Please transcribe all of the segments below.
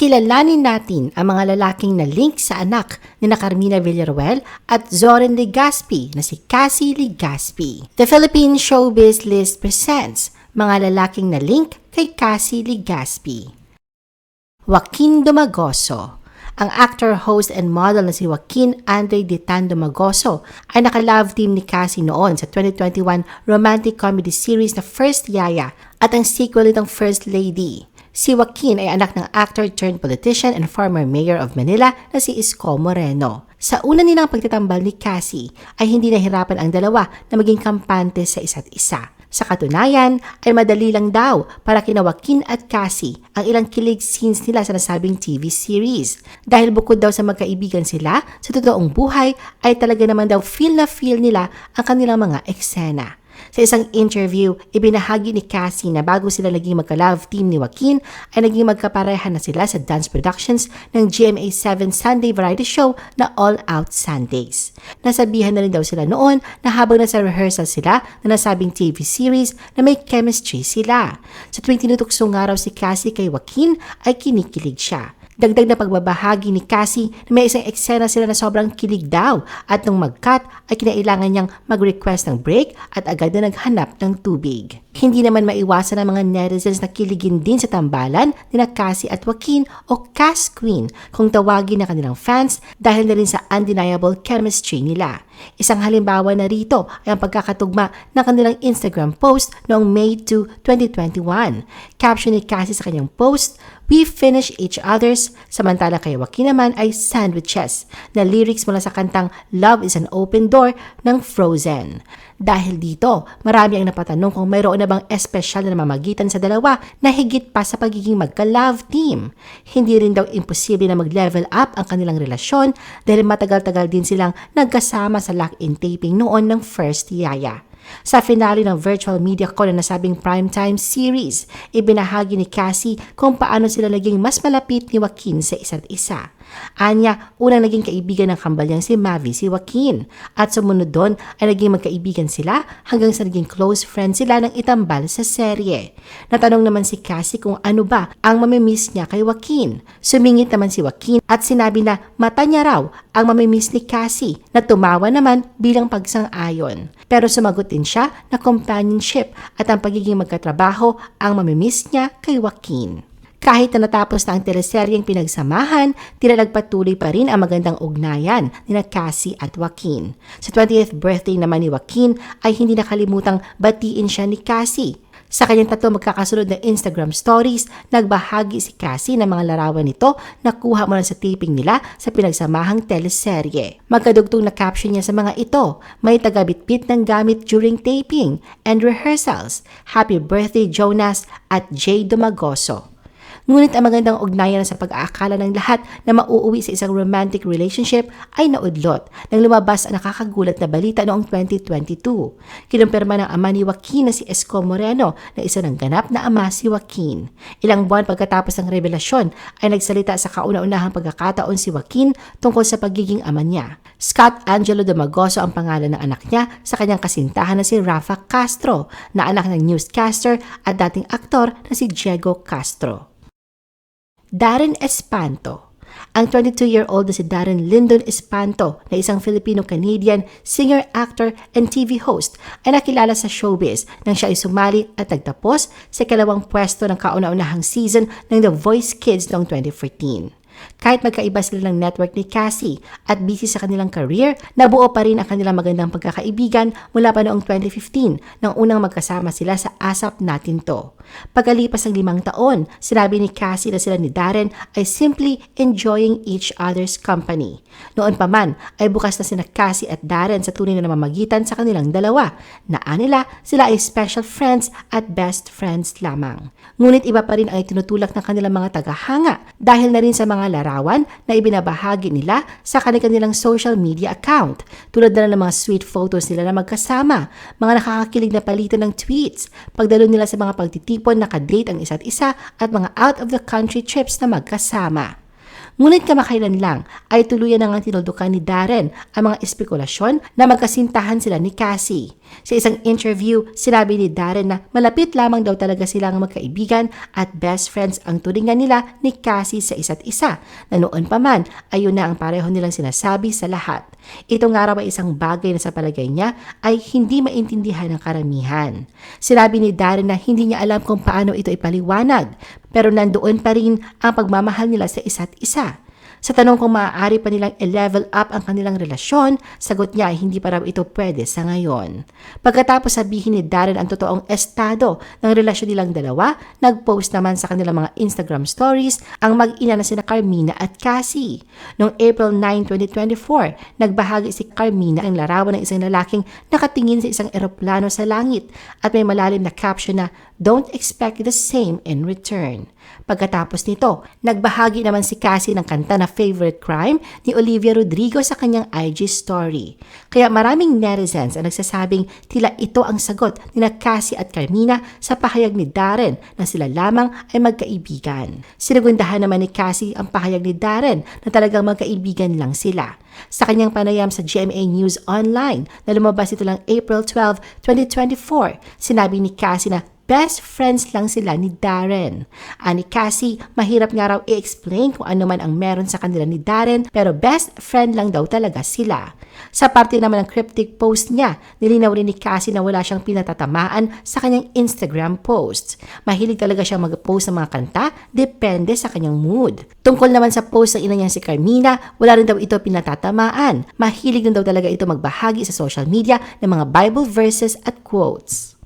kilalanin natin ang mga lalaking na link sa anak ni na Carmina Villaruel at Zoren Legaspi na si Cassie Legaspi. The Philippine Showbiz List presents mga lalaking na link kay Cassie Legaspi. Joaquin Domagoso ang actor, host, and model na si Joaquin Andre Ditan Domagoso ay naka-love team ni Cassie noon sa 2021 romantic comedy series na First Yaya at ang sequel nitong First Lady. Si Joaquin ay anak ng actor turned politician and former mayor of Manila na si Isko Moreno. Sa una nilang pagtatambal ni Cassie ay hindi nahirapan ang dalawa na maging kampante sa isa't isa. Sa katunayan ay madali lang daw para kina Joaquin at Cassie ang ilang kilig scenes nila sa nasabing TV series. Dahil bukod daw sa magkaibigan sila, sa totoong buhay ay talaga naman daw feel na feel nila ang kanilang mga eksena. Sa isang interview, ibinahagi ni Cassie na bago sila naging magka-love team ni Joaquin ay naging magkapareha na sila sa dance productions ng GMA7 Sunday variety show na All Out Sundays. Nasabihan na rin daw sila noon na habang nasa rehearsal sila na nasabing TV series na may chemistry sila. Sa tuwing tinutuksong araw si Cassie kay Joaquin ay kinikilig siya. Dagdag na pagbabahagi ni Cassie na may isang eksena sila na sobrang kilig daw at nung mag-cut ay kinailangan niyang mag-request ng break at agad na naghanap ng tubig. Hindi naman maiwasan ng mga netizens na kiligin din sa tambalan ni na Cassie at Joaquin o Cass Queen kung tawagin na kanilang fans dahil na rin sa undeniable chemistry nila. Isang halimbawa na rito ay ang pagkakatugma ng kanilang Instagram post noong May 2, 2021. Caption ni Cassie sa kanyang post, We finish each other's, samantala kay Joaquin naman ay sandwiches na lyrics mula sa kantang Love is an Open Door ng Frozen. Dahil dito, marami ang napatanong kung mayroon na bang espesyal na namamagitan sa dalawa na higit pa sa pagiging magka-love team. Hindi rin daw imposible na mag-level up ang kanilang relasyon dahil matagal-tagal din silang nagkasama sa lock-in taping noon ng first yaya. Sa finale ng virtual media call na nasabing primetime series, ibinahagi ni Cassie kung paano sila naging mas malapit ni Joaquin sa isa't isa. Anya, unang naging kaibigan ng kambal niyang si Mavi si Joaquin at sumunod doon ay naging magkaibigan sila hanggang sa naging close friend sila ng itambal sa serye. Natanong naman si Cassie kung ano ba ang mamimiss niya kay Joaquin. Sumingit naman si Joaquin at sinabi na mata niya raw ang mamimiss ni Cassie na tumawa naman bilang pagsang-ayon. Pero sumagot din siya na companionship at ang pagiging magkatrabaho ang mamimiss niya kay Joaquin. Kahit na natapos na ang teleseryeng pinagsamahan, tila nagpatuloy pa rin ang magandang ugnayan ni na Cassie at Joaquin. Sa 20th birthday naman ni Joaquin ay hindi nakalimutang batiin siya ni Cassie. Sa kanyang tatlo magkakasunod na Instagram stories, nagbahagi si Cassie ng mga larawan nito na kuha mula sa taping nila sa pinagsamahang teleserye. Magkadugtong na caption niya sa mga ito, may tagabitbit ng gamit during taping and rehearsals. Happy birthday Jonas at Jay Domagoso. Ngunit ang magandang ugnayan sa pag-aakala ng lahat na mauuwi sa isang romantic relationship ay naudlot nang lumabas ang nakakagulat na balita noong 2022. Kinumpirma ng ama ni Joaquin na si Esco Moreno na isa ng ganap na ama si Joaquin. Ilang buwan pagkatapos ng revelasyon ay nagsalita sa kauna-unahang pagkakataon si Joaquin tungkol sa pagiging ama niya. Scott Angelo Domagoso ang pangalan ng anak niya sa kanyang kasintahan na si Rafa Castro na anak ng newscaster at dating aktor na si Diego Castro. Darren Espanto. Ang 22-year-old na si Darren Lyndon Espanto na isang Filipino-Canadian singer, actor, and TV host ay nakilala sa showbiz nang siya ay sumali at nagtapos sa kalawang pwesto ng kauna-unahang season ng The Voice Kids noong 2014. Kahit magkaiba sila ng network ni Cassie at busy sa kanilang career, nabuo pa rin ang kanilang magandang pagkakaibigan mula pa noong 2015 nang unang magkasama sila sa Asap Natin To. Pagkalipas ng limang taon, sinabi ni Cassie na sila ni Darren ay simply enjoying each other's company. Noon pa man ay bukas na sina Cassie at Darren sa tunay na namamagitan sa kanilang dalawa. Naan nila sila ay special friends at best friends lamang. Ngunit iba pa rin ang itinutulak ng kanilang mga tagahanga dahil na rin sa mga larawan na ibinabahagi nila sa kanilang social media account. Tulad na ng mga sweet photos nila na magkasama, mga nakakakilig na palitan ng tweets, pagdalo nila sa mga pagtitipon nakadate ang isa't isa at mga out of the country trips na magkasama. Ngunit kamakailan lang ay tuluyan na nga tinuldukan ni Darren ang mga espekulasyon na magkasintahan sila ni Cassie. Sa isang interview, sinabi ni Darren na malapit lamang daw talaga silang magkaibigan at best friends ang turingan nila ni Cassie sa isa't isa na noon pa man ayun na ang pareho nilang sinasabi sa lahat. Ito nga raw ay isang bagay na sa palagay niya ay hindi maintindihan ng karamihan. Sinabi ni Darren na hindi niya alam kung paano ito ipaliwanag pero nandoon pa rin ang pagmamahal nila sa isa't isa. Sa tanong kung maaari pa nilang i-level up ang kanilang relasyon, sagot niya ay hindi pa raw ito pwede sa ngayon. Pagkatapos sabihin ni Darren ang totoong estado ng relasyon nilang dalawa, nag-post naman sa kanilang mga Instagram stories ang mag-ina na sina Carmina at Cassie. Noong April 9, 2024, nagbahagi si Carmina ang larawan ng isang lalaking nakatingin sa isang eroplano sa langit at may malalim na caption na Don't expect the same in return. Pagkatapos nito, nagbahagi naman si Cassie ng kanta na Favorite Crime ni Olivia Rodrigo sa kanyang IG story. Kaya maraming netizens ang nagsasabing tila ito ang sagot ni Cassie at Carmina sa pahayag ni Darren na sila lamang ay magkaibigan. Sinagundahan naman ni Cassie ang pahayag ni Darren na talagang magkaibigan lang sila. Sa kanyang panayam sa GMA News Online na lumabas ito lang April 12, 2024, sinabi ni Cassie na best friends lang sila ni Darren. Ani Cassie, mahirap nga raw i-explain kung ano man ang meron sa kanila ni Darren pero best friend lang daw talaga sila. Sa parte naman ng cryptic post niya, nilinaw rin ni Cassie na wala siyang pinatatamaan sa kanyang Instagram posts. Mahilig talaga siyang mag-post ng mga kanta, depende sa kanyang mood. Tungkol naman sa post ng ina niya si Carmina, wala rin daw ito pinatatamaan. Mahilig din daw talaga ito magbahagi sa social media ng mga Bible verses at quotes.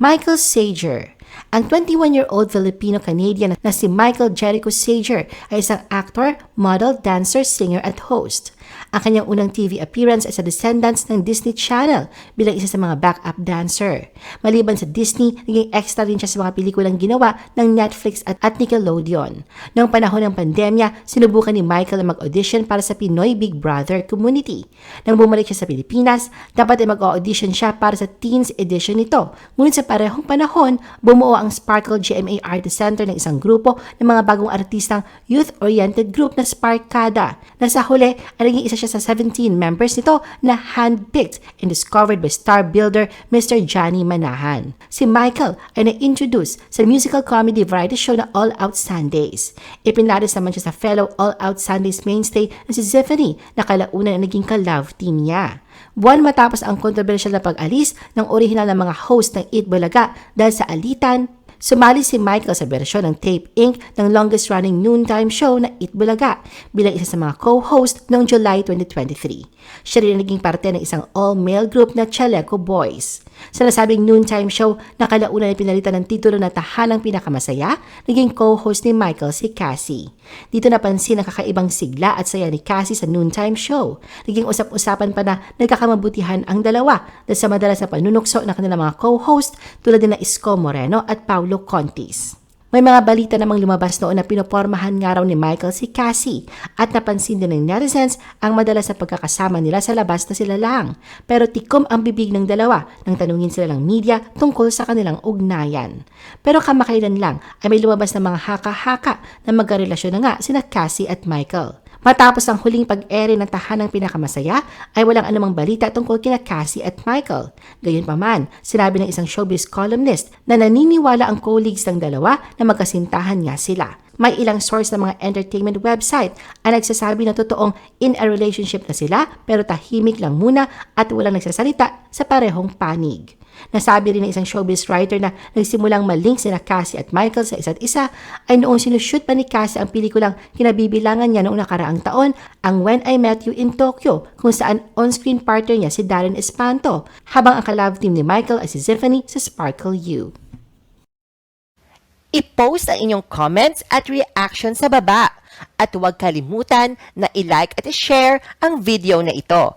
Michael Sager. Ang 21-year-old Filipino-Canadian na si Michael Jericho Sager ay isang actor, model, dancer, singer at host. Ang kanyang unang TV appearance ay sa Descendants ng Disney Channel bilang isa sa mga backup dancer. Maliban sa Disney, naging extra rin siya sa mga pelikulang ginawa ng Netflix at, at Nickelodeon. Noong panahon ng pandemya, sinubukan ni Michael na mag-audition para sa Pinoy Big Brother community. Nang bumalik siya sa Pilipinas, dapat ay mag-audition siya para sa Teens edition nito. Ngunit sa parehong panahon, bumuo ang Sparkle GMA Artist Center ng isang grupo ng mga bagong artistang youth-oriented group na Sparkada. Na sa huli, ay naging isa siya sa 17 members nito na handpicked and discovered by star builder Mr. Johnny Manahan. Si Michael ay na-introduce sa musical comedy variety show na All Out Sundays. Ipinlaris naman siya sa fellow All Out Sundays mainstay na si Zephanie na kalaunan na naging ka-love team niya. Buwan matapos ang kontrobersyal na pag-alis ng orihinal na mga host ng Eat Bulaga dahil sa alitan, Sumali si Michael sa bersyon ng Tape Inc. ng longest-running noontime show na Eat Bulaga bilang isa sa mga co-host noong July 2023. Siya rin naging parte ng isang all-male group na Chaleco Boys. Sa nasabing noontime show, nakalauna na pinalitan ng titulo na tahanang pinakamasaya, naging co-host ni Michael si Cassie. Dito napansin ang kakaibang sigla at saya ni Cassie sa noontime show. Naging usap-usapan pa na nagkakamabutihan ang dalawa dahil sa madalas na panunukso ng kanilang mga co-host tulad din na Isko Moreno at Paulo Contis. May mga balita namang lumabas noon na pinopormahan nga raw ni Michael si Cassie at napansin din ng netizens ang madalas na pagkakasama nila sa labas na sila lang. Pero tikom ang bibig ng dalawa nang tanungin sila ng media tungkol sa kanilang ugnayan. Pero kamakailan lang ay may lumabas na mga haka-haka na magkarelasyon na nga sina Cassie at Michael. Matapos ang huling pag-ere ng tahanang pinakamasaya, ay walang anumang balita tungkol kina Cassie at Michael. Gayunpaman, sinabi ng isang showbiz columnist na naniniwala ang colleagues ng dalawa na magkasintahan nga sila. May ilang source ng mga entertainment website ang nagsasabi na totoong in a relationship na sila pero tahimik lang muna at walang nagsasalita sa parehong panig. Nasabi rin ng isang showbiz writer na nagsimulang malink sina Cassie at Michael sa isa't isa ay noong sinushoot pa ni Cassie ang pelikulang kinabibilangan niya noong nakaraang taon, ang When I Met You in Tokyo, kung saan on-screen partner niya si Darren Espanto, habang ang ka-love team ni Michael ay si Zephanie sa Sparkle You. I-post ang inyong comments at reaction sa baba. At huwag kalimutan na i-like at i-share ang video na ito.